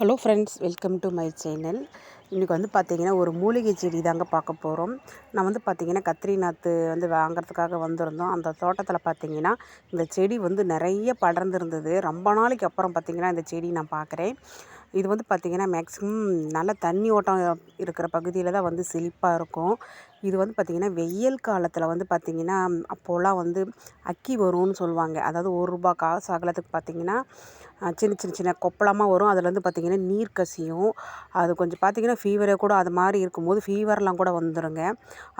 Hello friends welcome to my channel. இன்றைக்கி வந்து பார்த்திங்கன்னா ஒரு மூலிகை செடி தாங்க பார்க்க போகிறோம் நான் வந்து பார்த்திங்கன்னா கத்திரி நாற்று வந்து வாங்கிறதுக்காக வந்திருந்தோம். அந்த தோட்டத்தில் பார்த்திங்கன்னா இந்த செடி வந்து நிறைய படர்ந்துருந்தது. ரொம்ப நாளைக்கு அப்புறம் பார்த்திங்கன்னா இந்த செடி நான் பார்க்குறேன் இது வந்து பார்த்திங்கன்னா மேக்ஸிமம் நல்ல தண்ணி ஓட்டம் இருக்கிற பகுதியில் தான் வந்து செழிப்பாக இருக்கும். இது வந்து பார்த்திங்கன்னா வெயில் காலத்தில் வந்து பார்த்திங்கன்னா அப்போல்லாம் வந்து அக்கி வரும்னு சொல்லுவாங்க. அதாவது ஒரு ரூபா காசு அகலத்துக்கு பார்த்திங்கன்னா சின்ன சின்ன சின்ன கொப்பளமாக வரும். அதில் வந்து பார்த்திங்கன்னா நீர் கசியும். அது கொஞ்சம் பார்த்திங்கன்னா ஃபீவரே கூட அது மாதிரி இருக்கும்போது ஃபீவர்லாம் கூட வந்துடுங்க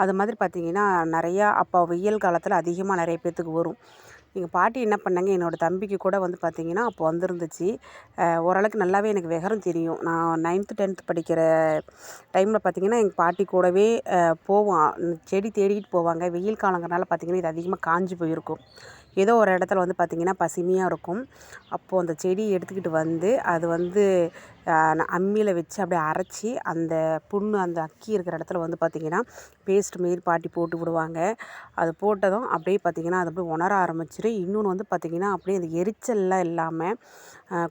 அது மாதிரி பார்த்திங்கன்னா நிறையா அப்போ வெயில் காலத்தில் அதிகமாக நிறைய பேர்த்துக்கு வரும். எங்கள் பாட்டி என்ன பண்ணாங்க என்னோடய தம்பிக்கு கூட வந்து பார்த்திங்கன்னா அப்போ வந்துருந்துச்சு. ஓரளவுக்கு நல்லாவே எனக்கு விவரம் தெரியும். நான் நைன்த்து டென்த்து படிக்கிற டைமில் பார்த்திங்கன்னா எங்கள் பாட்டி கூடவே போவோம். செடி தேடிக்கிட்டு போவாங்க. வெயில் காலங்கிறனால பார்த்திங்கன்னா இது அதிகமாக காஞ்சி போயிருக்கும். ஏதோ ஒரு இடத்துல வந்து பார்த்திங்கன்னா பசுமையாக இருக்கும். அப்போது அந்த செடி எடுத்துக்கிட்டு வந்து அது வந்து அம்மியில் வச்சு அப்படியே அரைச்சி அந்த புண்ணு அந்த அக்கி இருக்கிற இடத்துல வந்து பார்த்திங்கன்னா பேஸ்ட் மாரி பாட்டி போட்டு விடுவாங்க. அது போட்டதும் அப்படியே பார்த்திங்கன்னா அது அப்படியே உணர ஆரம்பிச்சிடும் இன்னொன்று வந்து பார்த்திங்கன்னா அப்படியே அந்த எரிச்சல்லாம் இல்லாமல்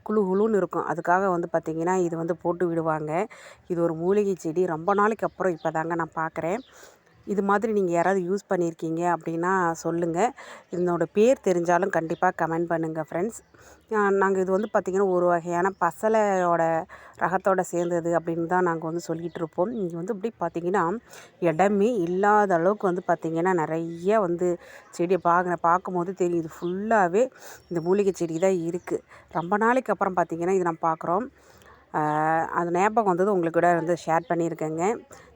குழு குழுன்னு இருக்கும். அதுக்காக வந்து பார்த்திங்கன்னா இது வந்து போட்டு விடுவாங்க. இது ஒரு மூலிகை செடி. ரொம்ப நாளைக்கு அப்புறம் இப்போ தாங்க நான் பார்க்குறேன். இது மாதிரி நீங்கள் யாராவது யூஸ் பண்ணியிருக்கீங்க அப்படின்னா சொல்லுங்கள் இதனோடய பேர் தெரிஞ்சாலும் கண்டிப்பாக கமெண்ட் பண்ணுங்கள் ஃப்ரெண்ட்ஸ் நாங்கள் இது வந்து பார்த்திங்கன்னா ஒரு வகையான பசலையோட ரகத்தோட சேர்ந்தது அப்படின்னு தான் நாங்கள் வந்து சொல்லிகிட்டு இருப்போம். இங்கே வந்து இப்படி பார்த்திங்கன்னா இடமே இல்லாத அளவுக்கு வந்து பார்த்திங்கன்னா நிறைய வந்து செடியை பார்க்குற பார்க்கும்போது தெரியும் இது ஃபுல்லாகவே இந்த மூலிகை செடி தான் இருக்குது ரொம்ப நாளைக்கு அப்புறம் பார்த்திங்கன்னா இது நம்ம பார்க்குறோம் அது ஞாபகம் வந்தது உங்களுக்கு கூட வந்து ஷேர் பண்ணியிருக்கேங்க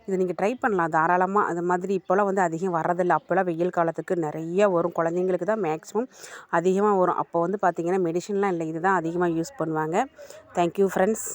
இதை நீங்கள் ட்ரை பண்ணலாம். தாராளமாக அது மாதிரி இப்போல்லாம் வந்து அதிகம் வர்றதில்ல. அப்போல்லாம் வெயில் காலத்துக்கு நிறைய வரும். குழந்தைங்களுக்கு தான் மேக்ஸிமம் அதிகமாக வரும். அப்போ வந்து பார்த்திங்கன்னா மெடிஷன்லாம் இல்லை. இது தான் அதிகமாக யூஸ் பண்ணுவாங்க. Thank you friends